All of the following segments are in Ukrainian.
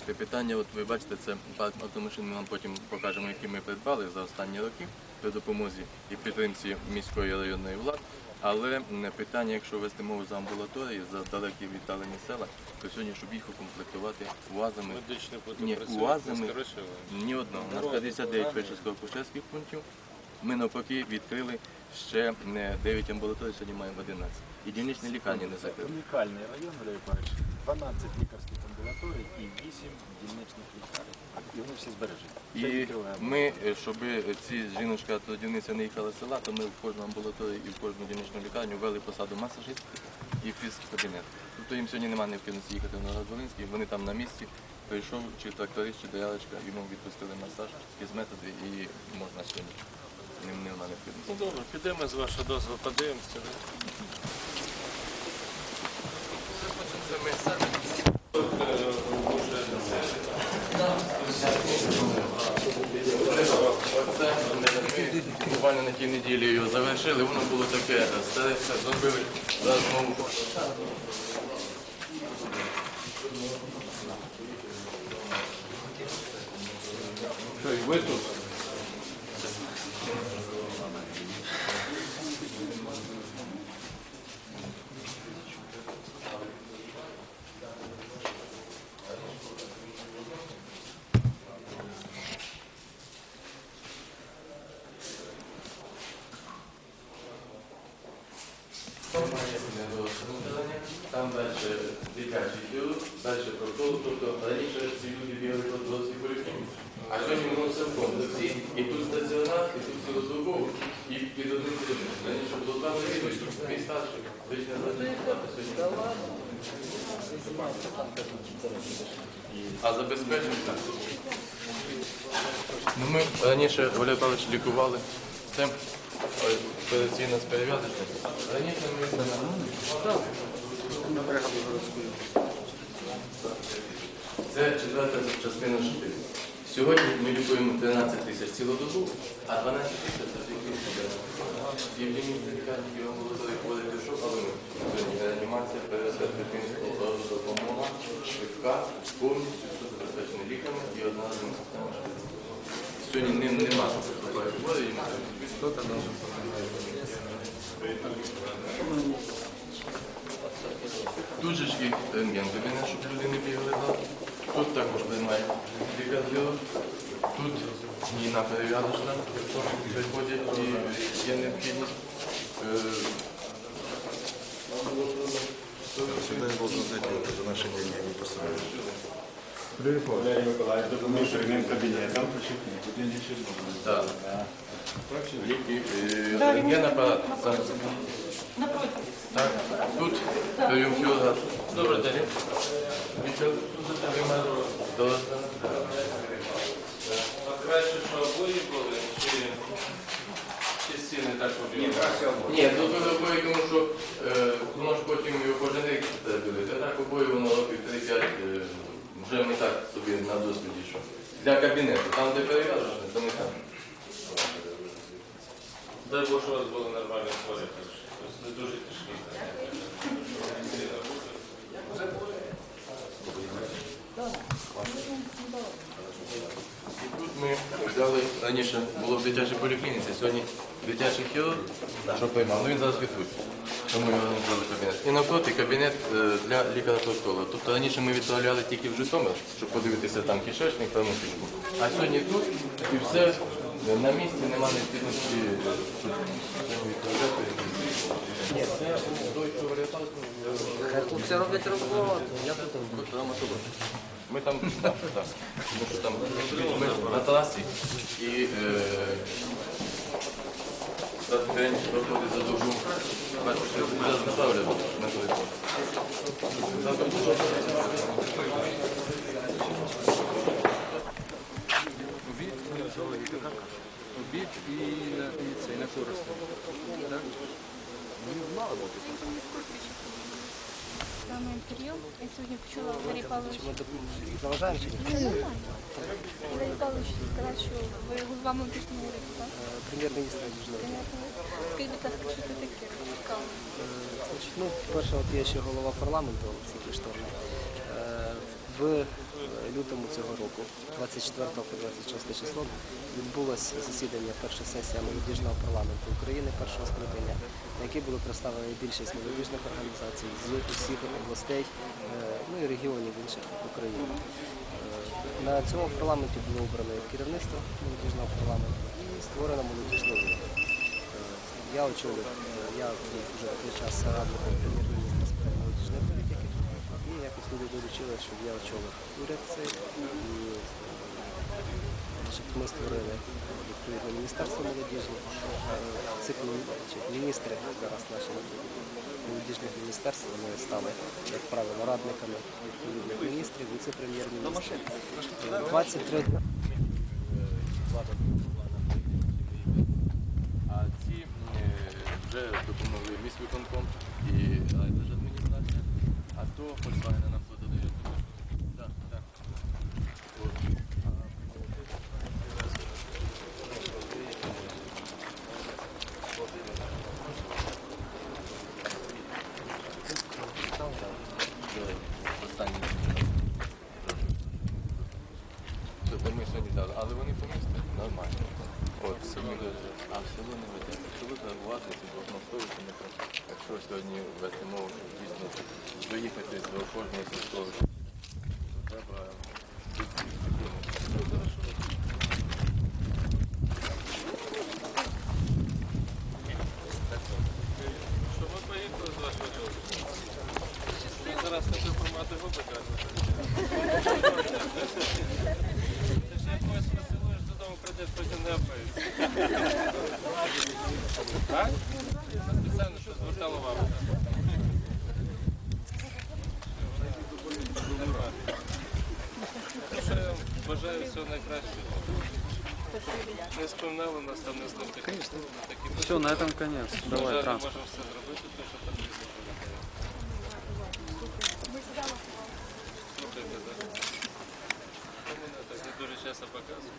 вирішити питання. От ви бачите, це автомашини ми вам потім покажемо, які ми придбали за останні роки при допомозі і підтримці міської районної влади. Але питання, якщо вести мову за амбулаторії, за далекі віддалені села, то сьогодні, щоб їх укомплектувати УАЗами, Ні, УАЗами ні одного. У нас 59 фельдшерсько-акушерських пунктів. Ми навпаки відкрили ще 9 амбулаторій, сьогодні маємо 11. І дільничні лікарні не закрили. Унікальний район, Валерій Павлович. 12 лікарських амбулаторій і 8 дільничних лікарень. І вони всі збережені. І ми, е, щоб ці жіночка трудівниця не їхала з села, то ми в кожну амбулаторію і в кожну дільничну лікарню ввели посаду масажист і фізкабінет. Тобто їм сьогодні немає необхідності їхати на Новоград-Волинський, вони там на місці. Прийшов чи тракторист, чи доярочка, йому відпустили масаж методи і можна сьогодні. Ним немає необхідності. Ну добре, підемо з вашого дозволу, подивимося. Буквально на тій неділі його завершили, воно було таке все зробили за знову. Ви тут? Там далі дитячий хірург, далі проктолог, тобто раніше ці люди бігали по дорослій поліклініці. А сьогодні воно все в комплексі, і тут стаціонар, і тут цілодобово, і під одним керівником. Раніше було два керівники, мій старший, звання, а сьогодні. А так. Ну, ми раніше Валерій Павлович лікували. Це ой, операційна з перев'язочною. Раніше ми це Це четверта частина життя. Сьогодні ми лікуємо 13 тисяч цілодобово, а 12 тисяч лінійці лікарні його було виходити в шок, але ми реанімація, пересад дитинство, допомога, швидка, повністю все забезпечені ліками і одна з них система. Сьогодні ним нема такої хворої, і ми Тут же ж є рентген кабінет, щоб люди не бігали далі. Тут також приймає лікар-хірург. Тут Ніна перев'язочна, приходять і є необхідність. Е. Валерій Миколаївич, допоміг прямим кабінетом. Так. І, е, Рентген апарат. Зараз. Так, тут прийом хірурга. Добрий день. Краще, що обої були, чи, чи стіни так побігли? Ні, тут буде обоє, тому що е, воно ж потім його кожен рік дивити. А так обоє воно років 3-5 е, вже ми так собі на досвіді, що для кабінету. Там, де перев'язано, то не там. Дай Бог, у вас були нормальні хворі, тобто І тут ми взяли, раніше було в дитячій поліклініці, сьогодні дитячий хірург, що приймав, ну він зараз відсутній. Тому його не взяли кабінет. І навпроти кабінет е, для лікаря проктолога. Тобто раніше ми відправляли тільки в Житомир, щоб подивитися там кишечник та внутрішню. А сьогодні тут і все на місці, немає необхідності, е, щоб відправляти. Хлопці роблять роботу. Я. Ми там, так, так. Тому що там ми на трасі і е, день проходить за добу. Бачиш, що зараз телефон. За добу. обід і на, і це, і на користь. Так? Саме прийом. Я сьогодні почула Валерій Павлович. Заважаємо чи ні? Валерій Павлович сказав, що ви голова молодіжного ринку, так? Прем'єр-міністр Южного. Скажіть, будь ласка, що це таке? Цікаво. Значить, ну, по-перше, от є ще голова парламенту Олексій Криштовний. В е, лютому цього року, 24 по 26 число, відбулося засідання перша сесія молодіжного парламенту України першого скликання, на якій були представлені більшість молодіжних організацій з усіх областей, е, ну і регіонів інших України. Е, На цьому парламенті було обрано керівництво молодіжного парламенту і створено молодіжну. Е, Я очолив, е, я вже той час радником прем'єр-міністра з питань молодіжної політики. І якось люди доручили, щоб я очолив уряд цей. І е, щоб ми створили відповідне міністерство молодіжне. Чи міністри зараз наші молодіжних міністерств вони стали, як правило, радниками відповідних міністрів, віце-прем'єр-міністрів. Е, 23 влада А ці е, вже допомогли міськвиконком і адміністрація, а то Volkswagen нам подадає. Так, так. От. А Останній. Тобто ми сьогодні дали, але вони по місту нормально. От, село, а в село не ведеться. Село зауважується, блокнотовується не так. Якщо сьогодні мову, дійсно доїхати до кожного сільського, то треба Що ми поїхали з вашого дозволу? Ви зараз таку формату його покажете. Ти ще якогось поцілуєш додому, прийдеш, потім не опається. Так? Спеціально що звертало вам. Ну, що я вам бажаю всього найкращого. Не споминали нас там не з ним такі. Все, на этом конец. Давай, Бажаю, транспорт. можемо все зробити, те, що потрібно. Слухайте, да. Та мене так не дуже часто показують.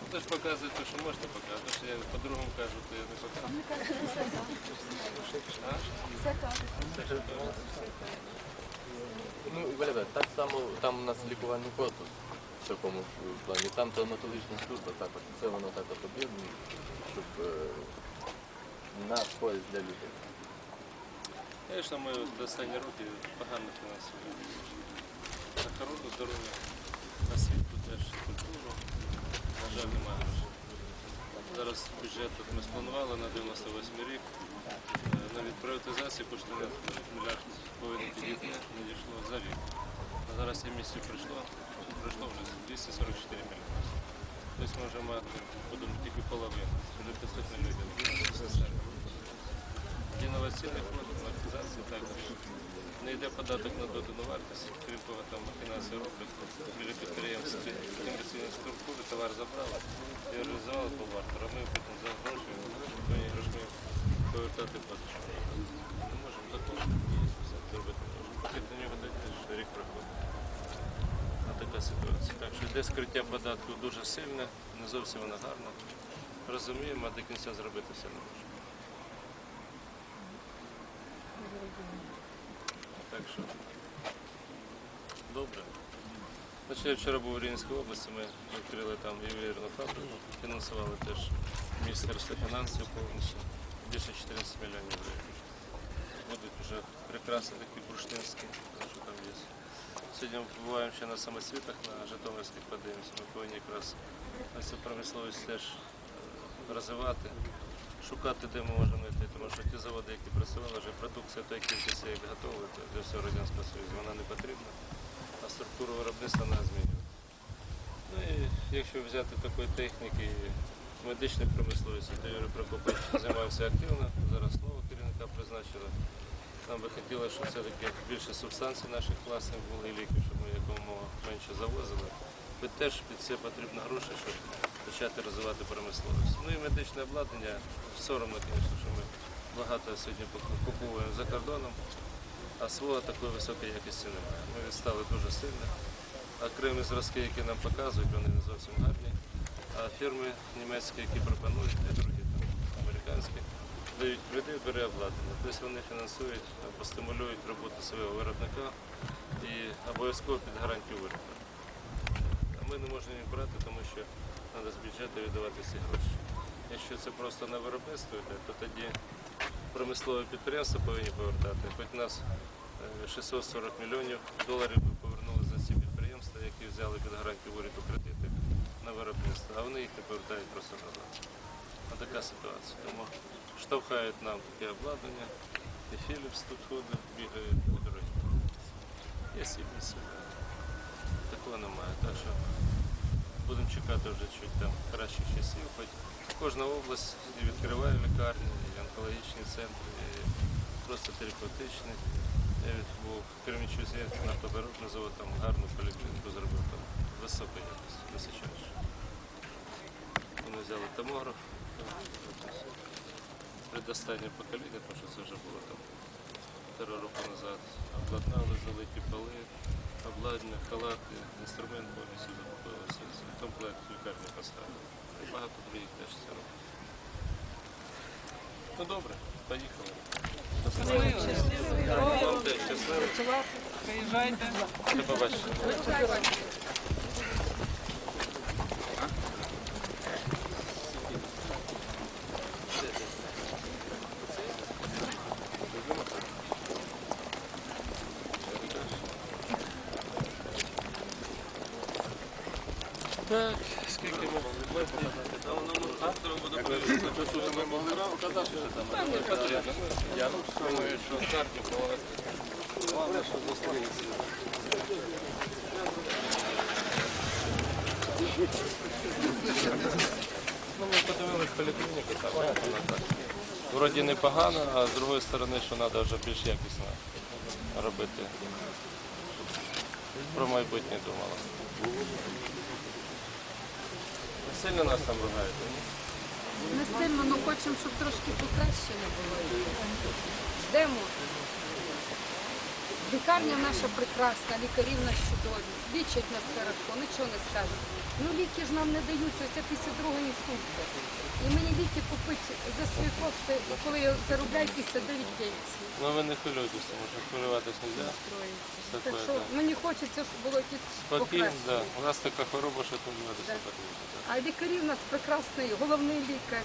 Ну, Теж показують те, що можна показувати, те, що я по-другому кажу, то я не показую. Це так. Ж так. Ну, Валя, так само там у нас лікувальний корпус в такому плані. Там травматологічна служба також. Це воно так от об'єднує, щоб е, на користь для людей. Звісно, ми до останні роки погано фінансуємо. Охорону здоров'я, освіту теж, культуру. На жаль, немає. Зараз бюджет от ми спланували на 98 рік. Навіть приватизації коштує мільярд повинен підійти, не дійшло за рік. А зараз 7 місяців пройшло, пройшло вже 244 мільйони. Тобто ми вже мати будемо тільки половину, вже 500 мільйонів. Інноваційний фонд, амортизації також. Не йде податок на додану вартість, крім того, там махінації роблять біля підприємств комерційної структури, товар забрали і реалізували по вартеру, а ми потім за гроші, грошми повертати платежі. Не можемо такого все зробити. Поки до нього дійдеш, рік проходить. А така ситуація. Так що йде скриття податків дуже сильне, не зовсім воно гарно. Розуміємо, а до кінця зробити все не можемо. Так що добре. Значить, я вчора був у Рівненській області, ми відкрили там ювелірну фабрику, фінансували теж Міністерство фінансів повністю, більше 14 мільйонів гривень. Будуть вже прикраси такі бурштинські, що там є. Сьогодні ми побуваємо ще на самосвітах, на Житомирських подивимося. Ми повинні якраз цю промисловість теж е, розвивати, шукати, де ми можемо знайти, тому що ті заводи, які працювали, вже продукція тої кількості, як готова для всього Радянського Союзу, вона не потрібна, а структуру виробництва треба змінювати. Ну і якщо взяти такої техніки, медичної промисловості, то Юрій Прокопович займався активно, зараз нового керівника призначили. Нам би хотілося, щоб все-таки більше субстанцій наших власних були і ліків, щоб ми якомога менше завозили. Бо теж під це потрібно гроші, щоб почати розвивати промисловість. Ну і медичне обладнання. Соромно, звісно, що ми багато сьогодні купуємо за кордоном, а свого такої високої якості немає. Ми відстали дуже сильно. Окремі зразки, які нам показують, вони не зовсім гарні. А фірми німецькі, які пропонують, і другі там, американські, дають кредит, бери обладнання. Тобто вони фінансують або стимулюють роботу свого виробника і обов'язково під гарантію виробника. А ми не можемо їх брати, тому що треба з бюджету віддавати ці гроші. Якщо це просто на виробництво то тоді промислове підприємство повинні повертати. Хоч нас е, 640 мільйонів доларів повернули за ці підприємства, які взяли під гарантію уряду кредити на виробництво, а вони їх не повертають просто назад. А така ситуація. Тому штовхають нам таке обладнання, і Philips тут ходить, бігає по дорозі. Є сильні сили. Такого немає. Так що будемо чекати вже чуть там кращих часів. Хоч кожна область і відкриває лікарні, і онкологічні центри, і просто терапевтичні. Я був в Кременчузі нафтоборобний завод, там гарну поліклініку зробив, високої якості, височайше. Вони взяли томограф, предостаннє покоління, тому що це вже було там півтора року назад. Обладнали, залиті поли, обладнання, халати, інструмент повністю все. комплект лікарні поставили. Багато других теж це робить. Ну добре, поїхали. Щасливо. Приїжджайте. До побачення. Так, скільки ми могли? Та воно може завтра буде приїхати. Тут ми могли казати, що там. Там не потрібно. Я думаю, що карті проводити. Головне, що зустрінеться. Ну, ми подивились поліклініку, там вона так. Вроді непогано, а з другої сторони, що треба вже більш якісно робити. Про майбутнє думала. Сильно нас там ругають, ні? Не сильно, але хочемо, щоб трошки покращено було. Ждемо. Лікарня наша прекрасна, лікарі в нас чудові. Лічать нас хорошо, нічого не скажуть. Ну ліки ж нам не дають, ось я після другої сутки. І мені ліки купити за свої кошти, коли я заробляю 59 пенсій. Ну ви не хвилюйтесь, тому що хвилюватись не можна. Так що да. мені хочеться, щоб було якісь Спокійно, покращення. да. У нас така хвороба, що хвилюватися Да. потрібно. да. А лікарі в нас прекрасний, головний лікар,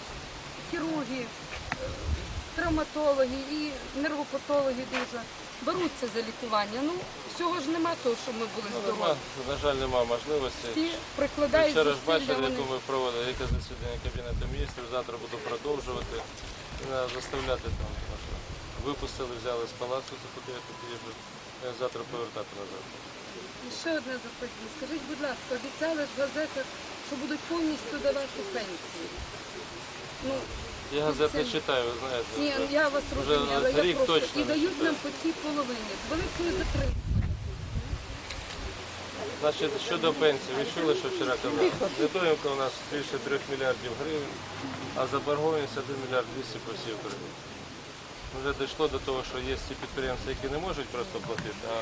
хірурги, е, травматологи і нервопатологи дуже беруться за лікування. Ну, всього ж нема того, що ми були Ну, здорові. нема, на жаль, нема можливості. Всі прикладають вчора ж зусилля, бачили, вони... яку ми проводили, яке засідання Кабінету міністрів, завтра буду продовжувати. І заставляти там. тому Випустили, взяли з палацу, захопили, тоді вже е, завтра повертати назад. І ще одне запитання. Скажіть, будь ласка, обіцяли ж в газетах, що будуть повністю давати пенсії. Ну, Я газет не читаю, ви знаєте. ні, я вас Вже розуміла, я рік просто точно і не дають нам по цій половині з великою затримкою. Значить, щодо пенсії, ви чули, що вчора казали? Недоїмка у нас більше 3 мільярдів гривень, а заборгованість 1 мільярд 200 по всій Україні. Вже дійшло до того, що є ті підприємства, які не можуть просто платити, а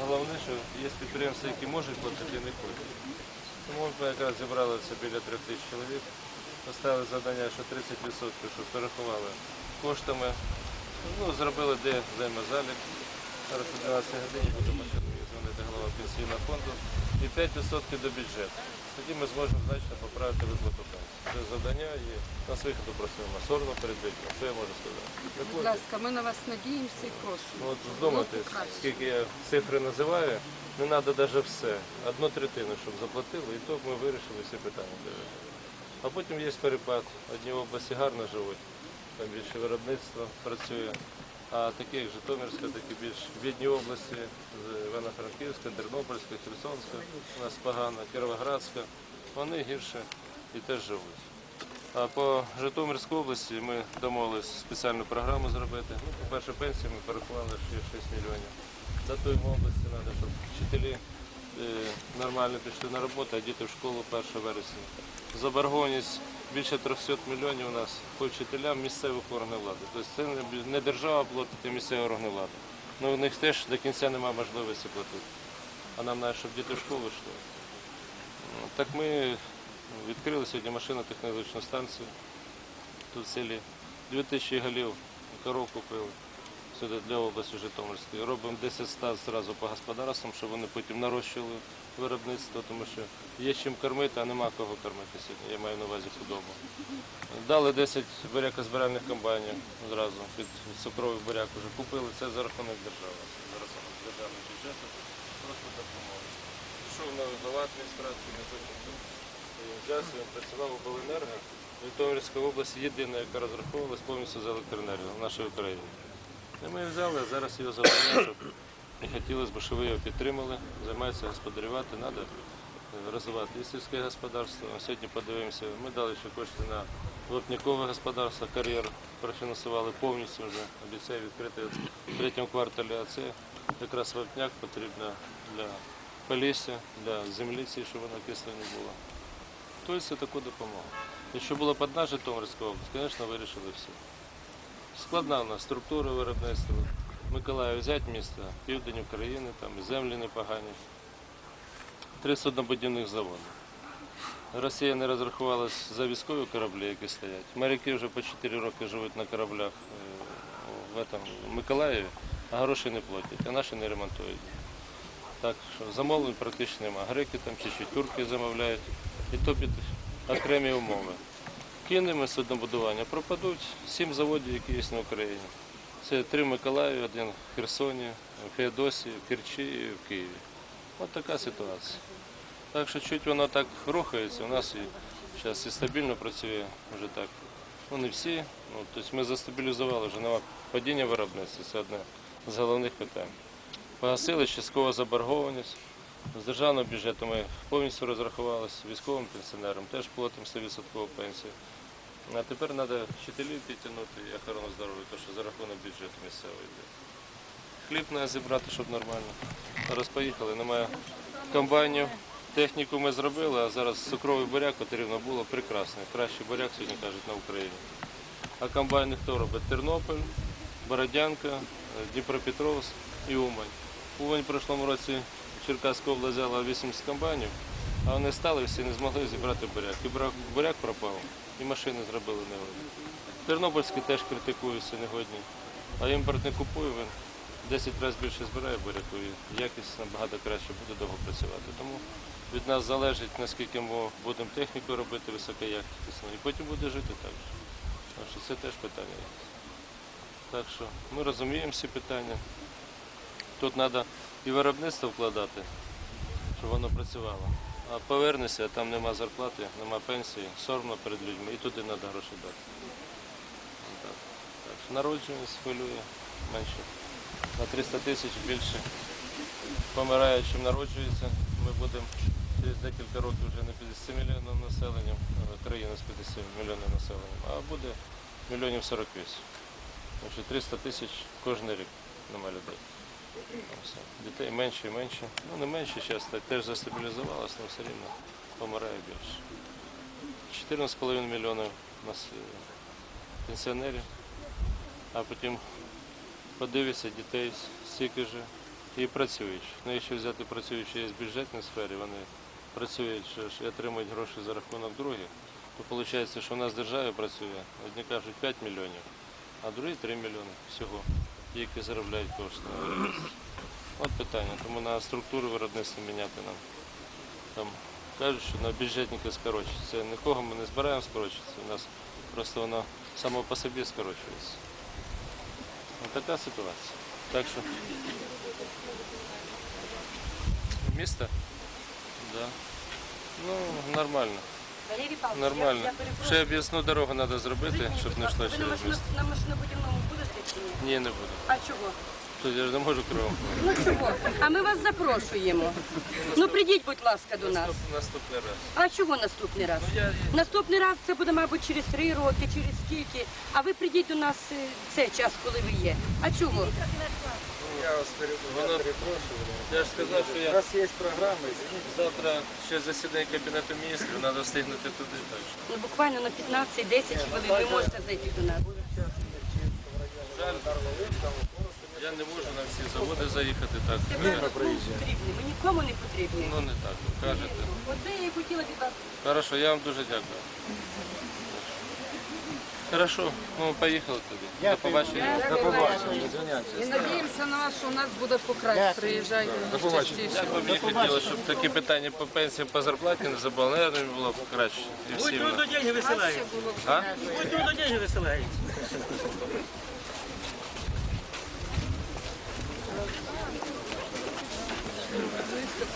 головне, що є підприємства, які можуть платити і не хочуть. Тому ми якраз зібрали це біля 3 тисяч чоловік, поставили завдання, що 30% щоб перерахували коштами, ну, зробили де взаємозалік. Зараз о 12 годині буде дзвонити голова пенсійного фонду і 5% до бюджету. Тоді ми зможемо значно поправити виплату пенсії. Це завдання і нас виходу просимо. Сорно передбачено. Що я можу сказати? Будь ласка, ми на вас надіємося і просимо. Ну, от вдумайтесь, скільки я цифри називаю, не треба навіть все. Одну третину, щоб заплатили, і то ми вирішили всі питання. А потім є перепад. Одні області гарно живуть, там більше виробництво працює. А такі як Житомирська, такі більш бідні області, з Івано-Франківська, Тернопільська, Херсонська, у нас погано, Кіровоградська, вони гірше і теж живуть. А по Житомирській області ми домовились спеціальну програму зробити. Ну, по-перше, пенсію ми порахували ще 6 мільйонів. Датуємо області треба, щоб вчителі е, нормально пішли на роботу, а діти в школу 1 вересня. Заборгованість більше 300 мільйонів у нас по вчителям місцевих органів влади. Тобто це не держава платить, а місцеві органи влади. Ну, у них теж до кінця немає можливості платити. А нам треба, щоб діти в школу йшли. Ну, Так ми відкрили сьогодні машино-технологічну станцію тут в селі 2000 голів коров купили для області Житомирської. Робимо 10 стад зразу по господарствам, щоб вони потім нарощували виробництво, тому що є чим кормити, а нема кого кормити сьогодні. Я маю на увазі худобу. Дали 10 бурякозбиральних комбайнів зразу під цукровий буряк вже купили. Це за рахунок держави, за рахунок державного бюджету. Просто допомога. Пішов новий голова адміністрації, потім взявся, він працював у Беленерго. Житомирська область єдина, яка розраховувалась повністю за електроенергію в нашій Україні. І ми взяли, а зараз його забрали, щоб хотілося б, щоб ви його підтримали, займається господарювати, треба розвивати і сільське господарство. Сьогодні подивимося, ми дали ще кошти на вапнякове господарство, кар'єр профінансували повністю вже, обіцяю відкрити в третьому кварталі, а це якраз вапняк потрібно для полісся, для землі, щоб вона кисла не була. Тобто це таку допомогу. Якщо було б одна Житомирська область, звісно, вирішили все. Складна у нас структура виробництва. Миколаїв взять місто, південь України, там землі непогані. Три суднобудівних заводи. Росія не розрахувалась за військові кораблі, які стоять. Моряки вже по 4 роки живуть на кораблях е, в этом, Миколаєві, а грошей не платять, а наші не ремонтують. Так що замовлень практично немає. Греки там чуть-чуть, турки замовляють, і то під окремі умови. Кинемо суднобудування, пропадуть сім заводів, які є на Україні. Це три в Миколаєві, один в Херсоні, в Феодосії, в Керчі і в Києві. От така ситуація. Так що чуть воно так рухається, у нас і зараз і стабільно працює вже так. Ну не всі. Ну, тобто ми застабілізували вже нема падіння виробництва, це одне з головних питань. Погасили частково заборгованість. З державного бюджету ми повністю розрахувалися військовим пенсіонерам, теж платимо 100% пенсію. А тепер треба вчителів підтягнути і охорону здоров'я, тому що за рахунок бюджету місцевого йде. Хліб треба зібрати, щоб нормально. Зараз поїхали, немає комбайнів. Техніку ми зробили, а зараз цукровий буряк потрібно було прекрасний. Кращий буряк сьогодні кажуть на Україні. А комбайни хто робить? Тернопіль, Бородянка, е, Дніпропетровськ і Умань. Умань в прошлому році Черкаська область взяла 80 комбайнів, а вони стали всі не змогли зібрати буряк. І буряк пропав, і машини зробили негодні. Тернопільські теж критикуються негодні, а імпорт не купує, він 10 разів більше збирає буряку і якість набагато краще буде довго працювати. Тому від нас залежить, наскільки ми будемо техніку робити високоякісно, і потім буде жити так же. Так що це теж питання. Так що ми розуміємо всі питання. Тут треба і виробництво вкладати, щоб воно працювало. А повернешся, а там нема зарплати, нема пенсії, соромно перед людьми, і туди треба гроші дати. Так. Так що народжуваність хвилює менше. На 300 тисяч більше помирає, чим народжується. Ми будемо через декілька років вже не 50 мільйонів населенням, країна з 50 мільйонів населенням, а буде мільйонів 48. Тому що 300 тисяч кожен рік нема людей. Дітей менше і менше. Ну не менше зараз, теж застабілізувалося, але все рівно помирає більше. 14,5 мільйонів у нас е, пенсіонерів, а потім подивишся дітей стільки ж і працюють. Ну, якщо взяти працюючі є в бюджетній сфері, вони працюють і отримують гроші за рахунок других, то виходить, що у нас держава працює, одні кажуть 5 мільйонів, а другі 3 мільйони всього, які заробляють кошти. От питання, тому на структуру виробництва міняти нам. Там кажуть, що на бюджетники скорочується. Нікого ми не збираємо скорочитися, у нас просто воно само по собі скорочується. Ось така ситуація. Так що місто? Да. Ну, нормально. Валерій Павлович, Нормально. я, я перепрошую. Ще об'ясну дорогу треба зробити, Скажіть мені, щоб будь не ласка, йшло ви на, через місто. на машинобудівному будете чи ні? Ні, не буду. А чого? Тут я ж не можу кривом. Ну чого? А ми вас запрошуємо. Ну прийдіть, будь ласка, до нас. Наступний раз. А чого наступний раз? Наступний раз це буде, мабуть, через три роки, через скільки. А ви прийдіть до нас е, цей час, коли ви є. А чого? Я вас пере- я перепрошую. Я ж сказав, що У я нас є програма, извините. завтра ще засідання Кабінету міністрів, треба встигнути туди. Так що. Ну буквально на 15-10 хвилин ви можете зайти до нас. Жаль, я не можу на всі заводи заїхати так. Тепер ми потрібні. Ми нікому не потрібні. Ну не так, ви кажете. Оце я і хотіла від вас. Хорошо, я вам дуже дякую. Хорошо, ну поїхали тоді. До побачення. До побачення. І надіємося на вас, що у нас буде покраще. Приїжджайте частіше. Як би мені хотілося, щоб такі питання по пенсії, по зарплаті не забули, наверное, було б краще. І всім. нам. деньги висилають. Краще було б. А? Трудно деньги висилають. А ви